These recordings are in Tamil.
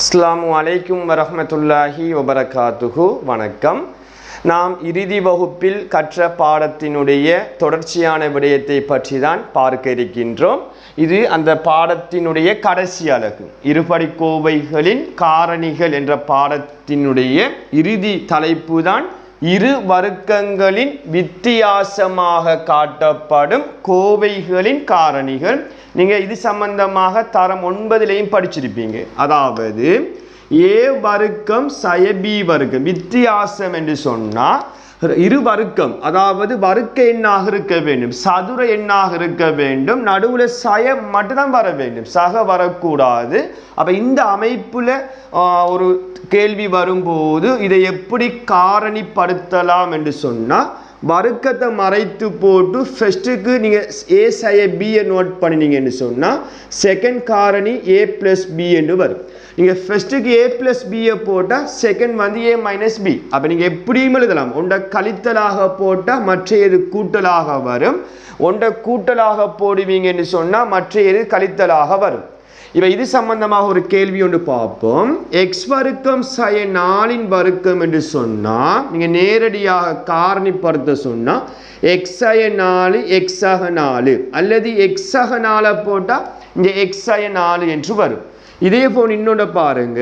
அஸ்லாம் அலைக்கும் வரமத்துல்லாஹி வபரகாத்துகு வணக்கம். நாம் இறுதி வகுப்பில் கற்ற பாடத்தினுடைய தொடர்ச்சியான விடயத்தை பற்றி தான் பார்க்க இருக்கின்றோம். இது அந்த பாடத்தினுடைய கடைசி அலகு. இருபடி கோவைகளின் காரணிகள் என்ற பாடத்தினுடைய இறுதி தலைப்பு தான் இரு வர்க்கங்களின் வித்தியாசமாக காட்டப்படும் கோவைகளின் காரணிகள். நீங்கள் இது சம்பந்தமாக தரம் ஒன்பதிலையும் படிச்சிருப்பீங்க. அதாவது ஏ வர்க்கம் சயபி வர்க்கம் வித்தியாசம் என்று சொன்னால் இரு வர்க்கம் அதாவது வர்க்க எண்ணாக இருக்க வேண்டும் சதுர எண்ணாக இருக்க வேண்டும் நடுவில் சய மட்டும்தான் வர வேண்டும் சக வரக்கூடாது. அப்போ இந்த அமைப்பில் ஒரு கேள்வி வரும்போது இதை எப்படி காரணிப்படுத்தலாம் என்று சொன்னால் வர்க்கத்தை மறைத்து போட்டு ஃபஸ்ட்டுக்கு நீங்கள் ஏ சய பியை நோட் பண்ணினீங்கன்னு சொன்னால் செகண்ட் காரணி ஏ ப்ளஸ் பி என்று வரும். நீங்கள் ஃபஸ்ட்டுக்கு ஏ ப்ளஸ் பியை போட்டால் செகண்ட் வந்து ஏ மைனஸ் பி அப்போ நீங்கள் எப்படியும் எழுதலாம். ஒன்றை கழித்தலாக போட்டால் மற்றையது கூட்டலாக வரும். ஒன்றை கூட்டலாக போடுவீங்கன்னு சொன்னால் மற்றையது எது கழித்தலாக வரும். இப்போ இது சம்பந்தமாக ஒரு கேள்வி ஒன்று பார்ப்போம். எக்ஸ் வர்க்கம் சய நாளின் வர்க்கம் என்று சொன்னால் நீங்கள் நேரடியாக காரணிப்படுத்த சொன்னால் எக்ஸய நாலு எக்ஸக நாலு. அல்லது எக்ஸக நாளை போட்டால் இங்கே எக்ஸ் நாலு என்று வரும். இதே போல் இன்னொன்று பாருங்க.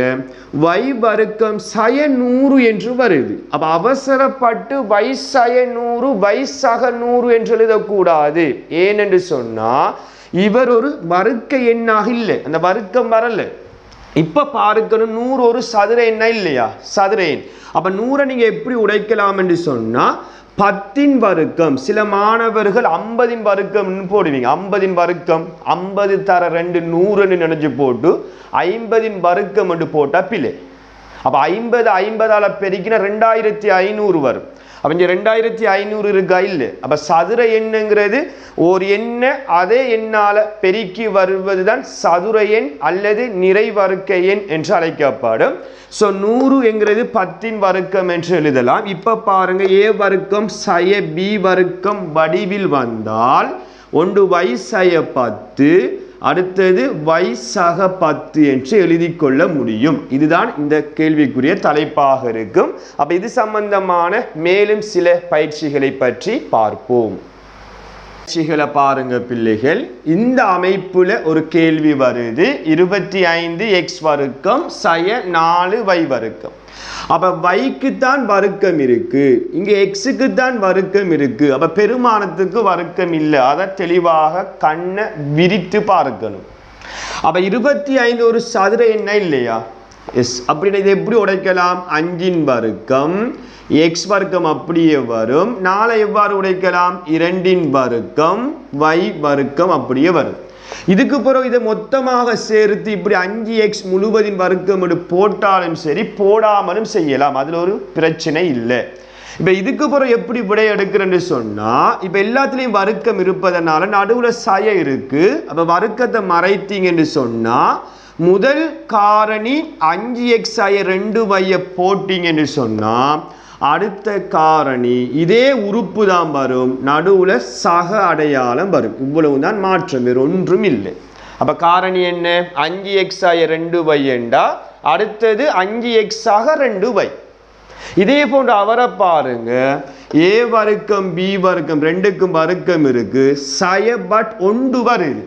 வை வருக்கம் சய நூறு என்று வருது. அப்போ அவசரப்பட்டு வை சய நூறு வை சக நூறு என்று எழுதக்கூடாது. ஏனென்று சொன்னால் இவர் ஒரு வருக்க எண்ணாக இல்லை. அந்த வருக்கம் வரலை. இப்போ பார்க்கணும் நூறு ஒரு சதுர எண்ணா இல்லையா? சதுர எண். அப்போ நூறை நீங்கள் எப்படி உடைக்கலாம் என்று சொன்னால் பத்தின் வர்க்கம். சில மாணவர்கள் ஐம்பதின் வர்க்கம்னு போடுவீங்க. ஐம்பதின் வர்க்கம் ஐம்பது தர ரெண்டு நூறுன்னு நினைச்சு போட்டு ஐம்பதின் வர்க்கம் என்று போட்டா பிள்ளை அப்போ ஐம்பது ஐம்பதால் பெருக்கினா ரெண்டாயிரத்தி ஐநூறு வரும். அப்ப இங்க ரெண்டாயிரத்தி ஐநூறு இருக்கா? இல்லை. அப்ப சதுர எண்ணுங்கிறது ஒரு எண்ணை அதே எண்ணால பெருக்கி வருவதுதான் சதுர எண் அல்லது நிறைவறுக்க எண் என்று அழைக்கப்படும். ஸோ நூறு என்கிறது பத்தின் வர்க்கம் என்று எழுதலாம். இப்ப பாருங்க ஏ வர்க்கம் சய பி வர்க்கம் வடிவில் வந்தால் ஒன்று வயசய பத்து அடுத்தது வைசக பத்து என்று எழுதி கொள்ள முடியும். இதுதான் இந்த கேள்விக்குரிய தலைப்பாக இருக்கும். அப்ப இது சம்பந்தமான மேலும் சில பயிற்சிகளை பற்றி பார்ப்போம். பயிற்சிகளை பாருங்க பிள்ளைகள். இந்த அமைப்புல ஒரு கேள்வி வருது. இருபத்தி ஐந்து எக்ஸ் வர்க்கம் சய நாலு வை வர்க்கம். அப்ப வைக்கு தான் வர்க்கம் இருக்கு. இங்க எக்ஸுக்கு தான் வர்க்கம் இருக்கு. அப்ப பெருமானத்துக்கு வர்க்கம் இல்லை. அதை தெளிவாக கண்ணை விரித்து பார்க்கணும். அப்ப இருபத்தி ஐந்து ஒரு சதுர எண்ணா இல்லையா? எஸ். அப்படின்னா இதை எப்படி உடைக்கலாம்? அஞ்சின் வர்க்கம். எக்ஸ் வர்க்கம் அப்படியே வரும். நாளை எவ்வாறு உடைக்கலாம்? இரண்டின் வர்க்கம். வை வர்க்கம் அப்படியே வரும். இதுக்கு பிறகு இதை மொத்தமாக சேர்த்து இப்படி அஞ்சு எக்ஸ் முழுவதின் வர்க்கம் என்று போட்டாலும் சரி போடாமலும் செய்யலாம். அதில் ஒரு பிரச்சனை இல்லை. இப்போ இதுக்கு பிறகு எப்படி விடை எடுக்கிறேன்னு சொன்னால் இப்போ எல்லாத்துலேயும் வர்க்கம் இருப்பதனால நடுவில் சய இருக்குது அப்போ வர்க்கத்தை மறைத்தீங்கன்னு சொன்னால் முதல் காரணி அஞ்சு எக்ஸ் ஆய ரெண்டு வைய போட்டிங்கன்னு சொன்னால் அடுத்த காரணி இதே உறுப்பு தான் வரும். நடுவில் சக அடையாளம் வரும். இவ்வளவு தான் மாற்றம் வேறு ஒன்றும் இல்லை. அப்போ காரணி என்ன? அஞ்சு எக்ஸ் ஆய ரெண்டு வை என்றா அடுத்தது அஞ்சு எக்ஸ் ஆக ரெண்டு வை இதே போன்று அவரை பாருங்க. ஏ வர்க்கம் பி வர்க்கம் ரெண்டுக்கும் வர்க்கம் இருக்கு. சய பட் ஒன்று வருது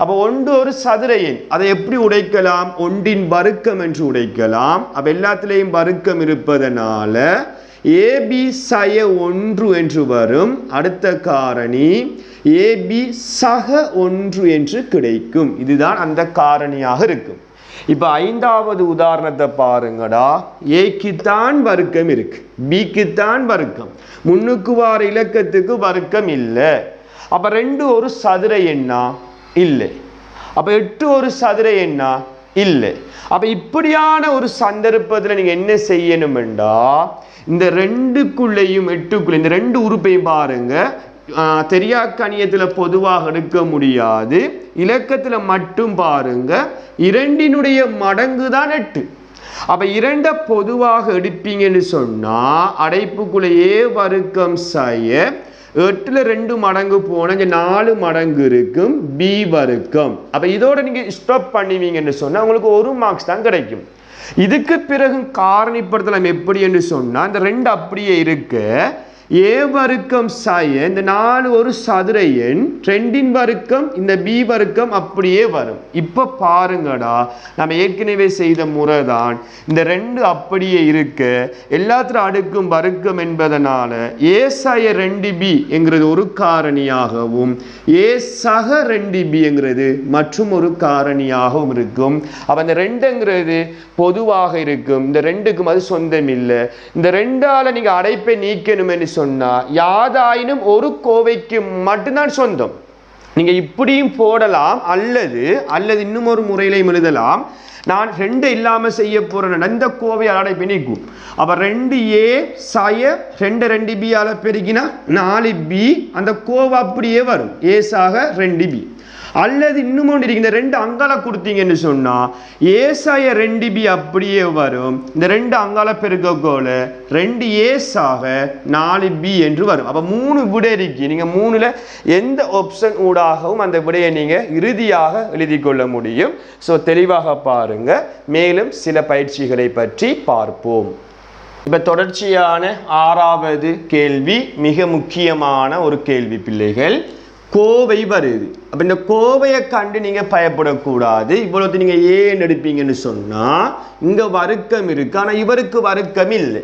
அப்போ ஒன்று ஒரு சதுர எண் அதை எப்படி உடைக்கலாம்? ஒன்றின் வர்க்கம் என்று உடைக்கலாம். அப்போ எல்லாத்திலையும் வர்க்கம் இருப்பதனால ஏபி சய ஒன்று என்று வரும். அடுத்த காரணி ஏபி சக ஒன்று என்று கிடைக்கும். இதுதான் அந்த காரணியாக இருக்கும். இப்போ ஐந்தாவது உதாரணத்தை பாருங்கடா. ஏக்குத்தான் தான் வர்க்கம் இருக்கு. பிக்குத்தான் வர்க்கம். முன்னுக்கு வார இலக்கத்துக்கு வர்க்கம் இல்லை. அப்போ ரெண்டு ஒரு சதுர எண்ணா இல்லை. அப்போ எட்டு ஒரு சதுர எண்ணா இல்லை. அப்போ இப்படியான ஒரு சந்தர்ப்பத்தில் நீங்கள் என்ன செய்யணுமெண்டா இந்த ரெண்டுக்குள்ளேயும் எட்டுக்குள்ளே இந்த ரெண்டு உறுப்பையும் பாருங்க. தெரியா கணியத்தில் பொதுவாக எடுக்க முடியாது. இலக்கத்தில் மட்டும் பாருங்க. இரண்டினுடைய மடங்கு தான் எட்டு. அப்போ இரண்ட பொதுவாக எடுப்பீங்கன்னு சொன்னால் அடைப்புக்குள்ளேயே வருக்கம் வர்க்கம் எட்டுல ரெண்டு மடங்கு போன இங்க நாலு மடங்கு இருக்கும் பி வர்க்கம். அப்ப இதோட நீங்க ஸ்டாப் பண்ணுவீங்கன்னு சொன்னா உங்களுக்கு ஒரு மார்க்ஸ் தான் கிடைக்கும். இதுக்கு பிறகு காரணிப்படுத்தலாம் எப்படி என்று சொன்னா இந்த ரெண்டு அப்படியே இருக்கு. ஏ வர்க்கம் சாய இந்த நாலு ஒரு சதுர எண் ரெண்டின் வர்க்கம் இந்த பி வர்க்கம் அப்படியே வரும். இப்போ பாருங்கடா நம்ம ஏற்கனவே செய்த முறை தான் இந்த ரெண்டு அப்படியே இருக்க. எல்லாத்திலும் அடுக்கும் வர்க்கம் என்பதனால ஏ சாய ரெண்டு பி என்கிறது ஒரு காரணியாகவும் ஏ சக ரெண்டு பி என்கிறது மற்றும் ஒரு காரணியாகவும் இருக்கும். அப்போ இந்த ரெண்டுங்கிறது பொதுவாக இருக்கும். இந்த ரெண்டுக்கும் அது சொந்தம் இல்லை இந்த ரெண்டால நீங்க அடைப்பை நீக்கணும் சொன்னால் யாதாயினும் ஒரு கோவைக்கு மட்டும்தான் சொந்தம். நீங்கள் இப்படியும் போடலாம் அல்லது அல்லது இன்னும் ஒரு முறையிலையும் எழுதலாம் நான் ரெண்டு இல்லாமல் செய்ய போகிறேன் இந்த கோவை அலாடை பிணைக்கும். அப்போ ரெண்டு ஏ சாய ரெண்டு ரெண்டு பி ஆல பெருகினா நாலு பி அந்த கோவை அப்படியே வரும். ஏ சாக ரெண்டு பி. அல்லது இன்னும் ஒன்று இருக்கு இந்த ரெண்டு அங்கால கொடுத்தீங்கன்னு சொன்னால் ஏசாய ரெண்டு பி அப்படியே வரும். இந்த ரெண்டு அங்கால பெருக்கோல ரெண்டு ஏசாக நாலு பி என்று வரும். அப்போ மூணு விடை இருக்கு. நீங்கள் மூணில் எந்த ஆப்ஷன் ஊடாகவும் அந்த விடையை நீங்கள் இறுதியாக எழுதி கொள்ள முடியும். ஸோ தெளிவாக பாருங்க. மேலும் சில பயிற்சிகளை பற்றி பார்ப்போம். இப்போ தொடர்ச்சியான ஆறாவது கேள்வி மிக முக்கியமான ஒரு கேள்வி பிள்ளைகள். கோவை வருது. அப்போ இந்த கோவையை கண்டு நீங்கள் பயப்படக்கூடாது. இவ்வளோத்து நீங்கள் ஏன் எடுப்பீங்கன்னு சொன்னால் இங்கே வருக்கம் இருக்குது ஆனால் இவருக்கு வருக்கம் இல்லை.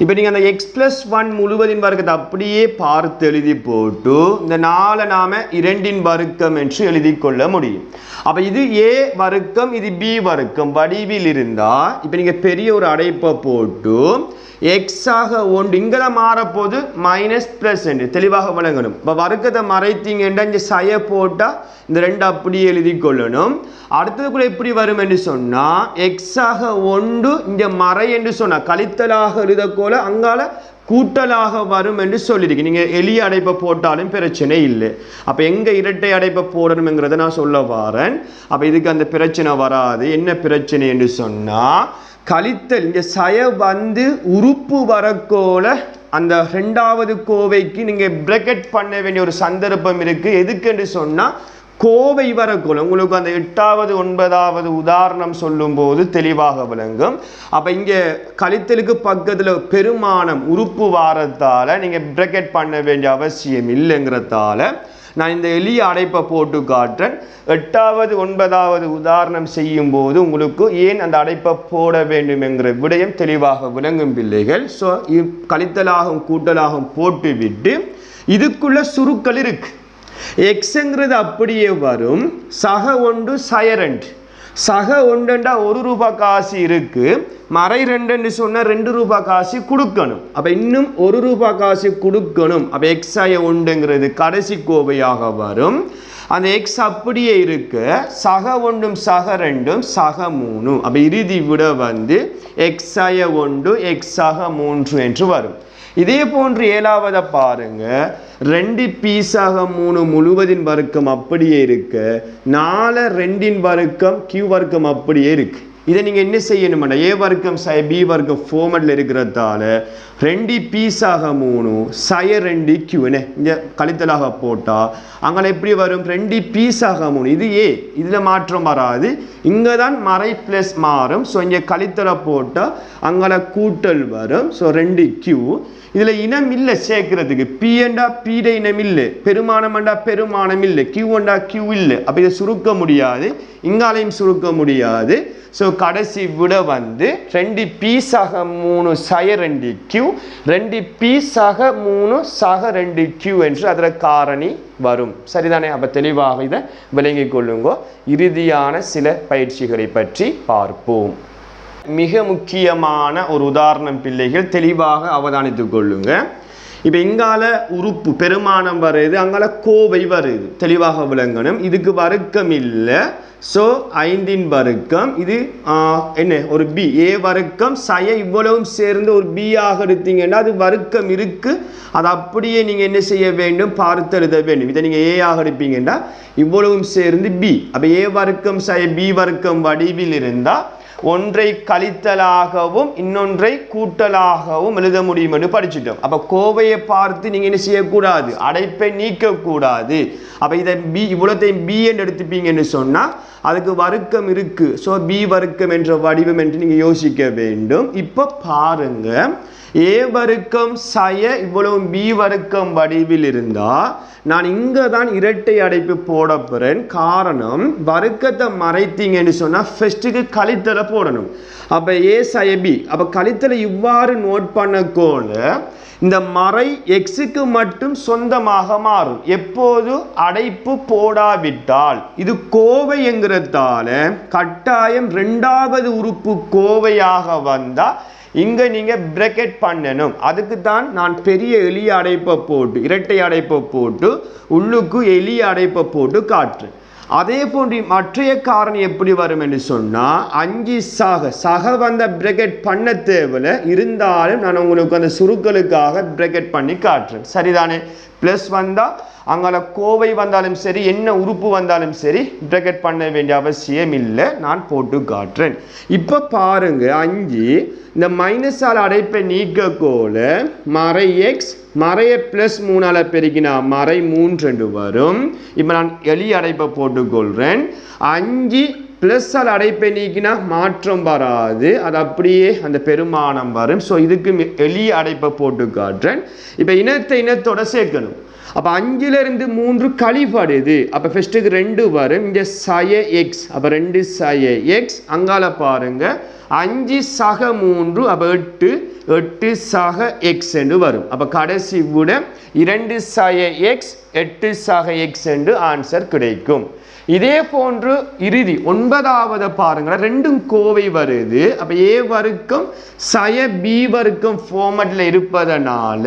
இப்போ நீங்கள் அந்த எக்ஸ் ப்ளஸ் ஒன் முழுவதின் வர்க்கத்தை அப்படியே பார்த்து எழுதி போட்டு இந்த நாளை நாம இரண்டின் வர்க்கம் என்று எழுதி கொள்ள முடியும். அப்போ இது ஏ வர்க்கம் இது பி வர்க்கம் வடிவில் இருந்தால் இப்போ நீங்கள் பெரிய ஒரு அடைப்பை போட்டு எக்ஸாக ஒன்று இங்கே மாறப்போது மைனஸ் ப்ளஸ் என்று தெளிவாக வழங்கணும் இப்போ வர்க்கத்தை மறைத்தீங்கன்னா இங்கே சய போட்டால் இந்த ரெண்டு அப்படியே எழுதி கொள்ளணும். அடுத்ததுக்குள்ள எப்படி வரும் என்று சொன்னால் எக்ஸாக ஒன்று இங்கே மறை என்று சொன்னால் கழித்தலாக எழுதக்கோல அங்கால கூட்டலாக வரும் என்று சொல்லியிருக்கு. நீங்கள் எளிய அடைப்பை போட்டாலும் பிரச்சனை இல்லை. அப்போ எங்கே இரட்டை அடைப்பை போடணுங்கிறத நான் சொல்ல வரேன். அப்போ இதுக்கு அந்த பிரச்சனை வராது. என்ன பிரச்சனை என்று சொன்னால் கழித்தல் இங்கே சய வந்து உறுப்பு வரக்கோல அந்த ரெண்டாவது கோவைக்கு நீங்கள் பிரக்கெட் பண்ண வேண்டிய ஒரு சந்தர்ப்பம் இருக்குது எதுக்குன்னு சொன்னால் கோவை வரக்குள்ள உங்களுக்கு அந்த எட்டாவது ஒன்பதாவது உதாரணம் சொல்லும்போது தெளிவாக விளங்கும். அப்போ இங்கே கழித்தலுக்கு பக்கத்தில் பெருமானம் உறுப்பு வாரத்தால் நீங்கள் பிரக்கெட் பண்ண வேண்டிய அவசியம் இல்லைங்கிறதால நான் இந்த எளிய அடைப்பை போட்டு காட்டுறேன். எட்டாவது ஒன்பதாவது உதாரணம் செய்யும் போது உங்களுக்கு ஏன் அந்த அடைப்பை போட வேண்டும் என்கிற விடயம் தெளிவாக விளங்கும் பிள்ளைகள். ஸோ கழித்தலாகும் கூட்டலாகும் போட்டுவிட்டு இதுக்குள்ள சுருக்கள் இருக்கு. எக்ஸுங்கிறது அப்படியே வரும். சக ஒன்று சயரண்ட். சக ஒன்றுண்டா ஒரு ரூபாய் காசு இருக்கு மறை ரெண்டுன்னு சொன்னால் ரெண்டு ரூபாய் காசு கொடுக்கணும். அப்போ இன்னும் ஒரு ரூபாய் காசு கொடுக்கணும். அப்போ எக்ஸாய உண்டுங்கிறது கடைசி கோவையாக வரும். அந்த எக்ஸ் அப்படியே இருக்கு சக ஒன்றும் சக ரெண்டும் சக மூணு அப்போ இறுதி விட வந்து எக்ஸாய ஒன்று எக்ஸாக மூன்று என்று வரும். இதே போன்று ஏழாவதை பாருங்க. ரெண்டு பீஸாக மூணு முழுவதின் வர்க்கம் அப்படியே இருக்கு. நாலு ரெண்டின் வர்க்கம் கியூ வர்க்கம் அப்படியே இருக்குது இதை நீங்கள் என்ன செய்யணும்னா ஏ வர்க்கம் சய பி வர்க்கம் ஃபோமெட்டில் இருக்கிறதால ரெண்டு பீஸாக மூணு சய ரெண்டு கியூ என்ன இங்கே கழித்தலாக போட்டால் அங்கே எப்படி வரும்? ரெண்டு பீஸாக மூணு இது ஏ இதில் மாற்றம் வராது. இங்கே தான் மறை ப்ளஸ் மாறும். ஸோ இங்கே கழித்தலை போட்டால் அங்கே கூட்டல் வரும். ஸோ ரெண்டு கியூ இதில் இனம் இல்லை சேர்க்கறதுக்கு. பிஎண்டா பீட இனம் இல்லை. பெருமானம்ண்டா பெருமானம் இல்லை. கியூண்டா கியூ இல்லை. அப்போ இதை சுருக்க முடியாது. இங்காலையும் சுருக்க முடியாது. ஸோ கடைசி விட வந்து ரெண்டு பீஸாக மூணு சய ரெண்டு கியூ ரெண்டு பீஸாக மூணு சக ரெண்டு கியூ என்று அதில் காரணி வரும். சரிதானே? அப்போ தெளிவாக இதை விளங்கிக் கொள்ளுங்கோ. இறுதியான சில பயிற்சிகளை பற்றி பார்ப்போம். மிக முக்கியமான ஒரு உதாரணம் பிள்ளைகள் தெளிவாக அவதானித்துக் கொள்ளுங்கள் இப்போ எங்கால உறுப்பு பெருமானம் வருது அங்கால கோவை வருது தெளிவாக விளங்கணும். இதுக்கு வர்க்கம் இல்லை ஸோ ஐந்தின் வர்க்கம் இது என்ன? ஒரு பி ஏ வர்க்கம் சய இவ்வளவும் சேர்ந்து ஒரு பி ஆக எடுத்தீங்கன்னா அது வர்க்கம் இருக்கு. அது அப்படியே நீங்கள் என்ன செய்ய வேண்டும்? பார்த்து எழுத வேண்டும். இதை நீங்கள் ஏ ஆக எடுப்பீங்கன்னா இவ்வளவும் சேர்ந்து பி அப்போ ஏ வர்க்கம் சய பி வர்க்கம் வடிவில் இருந்தால் ஒன்றை கழித்தலாகவும் இன்னொன்றை கூட்டலாகவும் எழுத முடியும் என்று படிச்சுட்டோம். அப்போ கோவையை பார்த்து நீங்கள் என்ன செய்யக்கூடாது? அடைப்பை நீக்கக்கூடாது. அப்போ இதை பி இவ்வளோத்தையும் பி என்று எடுத்துப்பீங்கன்னு சொன்னா அதுக்கு வர்க்கம் இருக்கு. ஸோ பி வர்க்கம் என்ற வடிவம் என்று நீங்க யோசிக்க வேண்டும். இப்போ பாருங்க. ஏ வர்க்கம் சய இவ்வளவு பி வர்க்கம் வடிவில் இருந்தா நான் இங்க தான் இரட்டை அடைப்பு போட போறேன். காரணம் வர்க்கத்தை மறைத்தீங்கன்னு சொன்னால் ஃபர்ஸ்ட்டுக்கு கழித்தலை போடணும். அப்ப ஏ சய பி அப்ப கழித்தலை இவ்வாறு நோட் பண்ணக்கோல இந்த மறை எக்ஸுக்கு மட்டும் சொந்தமாக மாறும். எப்போது? அடைப்பு போடாவிட்டால். இது கோவை இருக்கிறதால கட்டாயம் ரெண்டாவது உறுப்பு கோவையாக வந்தால் இங்கே நீங்கள் பிரக்கெட் பண்ணணும். அதுக்கு தான் நான் பெரிய எளிய அடைப்பை போட்டு இரட்டை அடைப்பை போட்டு உள்ளுக்கு எளிய அடைப்பை போட்டு காட்டுறேன். அதே போன்று மற்றைய காரணி எப்படி வரும் என்று சொன்னால் அஞ்சு சக சக வந்த பிரக்கெட் பண்ண தேவையில்ல. இருந்தாலும் நான் உங்களுக்கு அந்த சுருக்களுக்காக பிரக்கெட் பண்ணி காட்டுறேன். சரிதானே? ப்ளஸ் வந்தால் அங்கே கோவை வந்தாலும் சரி என்ன உறுப்பு வந்தாலும் சரி பிரகட் பண்ண வேண்டிய அவசியம் இல்லை. நான் போட்டு காட்டுறேன். இப்போ பாருங்க அஞ்சு இந்த மைனஸால் அடைப்பை நீக்கக்கோல மறை எக்ஸ் மறைய ப்ளஸ் மூணால் பெருக்கினா மறை மூன்று வரும். இப்போ நான் எளிய அடைப்பை போட்டுக்கொள்கிறேன் அஞ்சு ப்ளஸ்ஸால் அடைப்பை நீக்கினா மாற்றம் வராது. அது அப்படியே அந்த பெருமானம் வரும். ஸோ இதுக்கு எளிய அடைப்பை போட்டு காட்டுறேன். இப்போ இனத்தை இனத்தோட சேர்க்கணும். அப்போ அஞ்சுலேருந்து மூன்று கழிப்படுது அப்போ ஃபஸ்ட்டுக்கு ரெண்டு வரும் இங்கே சய எக்ஸ் அப்போ ரெண்டு சய எக்ஸ் அங்கால பாருங்க. அஞ்சு சக மூன்று அப்போ எட்டு எட்டு சக எக்ஸ் என்று வரும். அப்போ கடைசி விட இரண்டு சய எக்ஸ் எட்டு சக எக்ஸ் என்று ஆன்சர் கிடைக்கும். இதே போன்று இறுதி ஒன்பதாவது பாருங்க ரெண்டும் கோவை வருது. அப்போ ஏ வர்க்கம் சய பி வர்க்கம் ஃபார்மட்டில் இருப்பதனால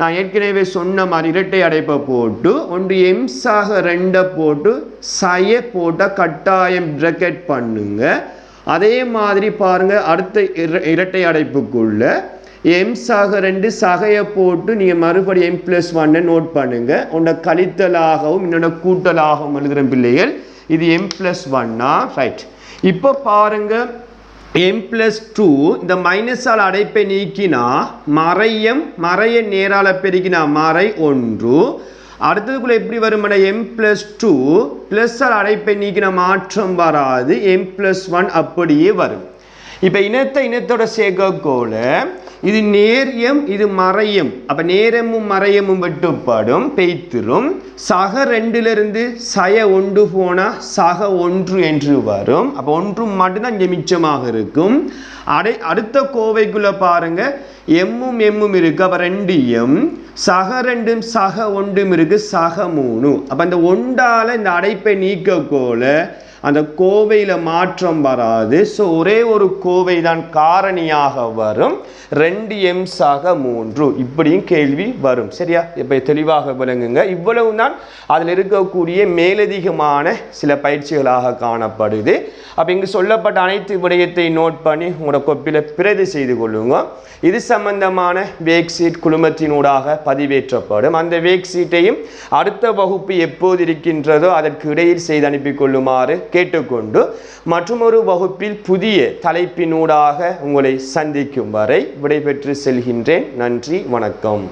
நான் ஏற்கனவே சொன்ன மாதிரி இரட்டை அடைப்பை போட்டு ஒன்று எம்ஸாக ரெண்டை போட்டு சய போட்ட கட்டாயம் பிரக்கெட் பண்ணுங்க. அதே மாதிரி பாருங்கள் அடுத்த இர- இரட்டை அடைப்புக்குள்ள எம்ஸாக ரெண்டு சகையை போட்டு நீங்கள் மறுபடியும் எம் ப்ளஸ் ஒன்னை நோட் பண்ணுங்கள் உன்னோட கழித்தலாகவும் என்னோட கூட்டலாகவும் எழுதுகிற பிள்ளைகள். இது எம் ப்ளஸ் ஒன்னா ரைட் இப்போ பாருங்கள் எம் ப்ளஸ் டூ இந்த மைனஸால் அடைப்பை நீக்கினா மறையம் மறைய நேரால பெருக்கினா மறை ஒன்று. அடுத்ததுக்குள்ள எப்படி வரும் எம் பிளஸ் டூ பிளஸ் அடைப்பை நீக்கின மாற்றம் வராது. எம் பிளஸ் ஒன் அப்படியே வரும். இப்போ இனத்தை இனத்தோட சேர்க்கக்கோல இது நேரியம் இது மறையம். அப்ப நேரமும் மறையமும் வெட்டுப்படும் பெய்த்திரும். சக ரெண்டிலிருந்து சய ஒன்று போனா சக ஒன்று என்று வரும். அப்ப ஒன்று மட்டும்தான் இங்கே மிச்சமாக இருக்கும். அடை அடுத்த கோவைக்குள்ள பாருங்க. எம்மும் எம்மும் இருக்கு. அப்ப ரெண்டு எம் சக ரெண்டும் சக ஒன்றும் இருக்கு. சக மூணு அப்ப இந்த ஒண்டால இந்த அடைப்பை நீக்கக்கோல அந்த கோவையில் மாற்றம் வராது. ஸோ ஒரே ஒரு கோவை தான் காரணியாக வரும். ரெண்டு எம்ஸாக மூன்று. இப்படியும் கேள்வி வரும். சரியா? இப்போ தெளிவாக விளங்குங்க. இவ்வளவு தான் அதில் இருக்கக்கூடிய மேலதிகமான சில பயிற்சிகளாக காணப்படுது. அப்போ இங்கு சொல்லப்பட்ட அனைத்து விடயத்தை நோட் பண்ணி உங்களோட கொப்பியில் பிரதி செய்து கொள்ளுங்க. இது சம்பந்தமான வேக் சீட் குழுமத்தினூடாக பதிவேற்றப்படும். அந்த வேக் சீட்டையும் அடுத்த வகுப்பு எப்போது இருக்கின்றதோ அதற்கு இடையில் செய்து அனுப்பி கொள்ளுமாறு கேட்டுக்கொண்டு மற்றொரு வகுப்பில் புதிய தலைப்பினூடாக உங்களை சந்திக்கும் வரை விடைபெற்று செல்கின்றேன். நன்றி வணக்கம்.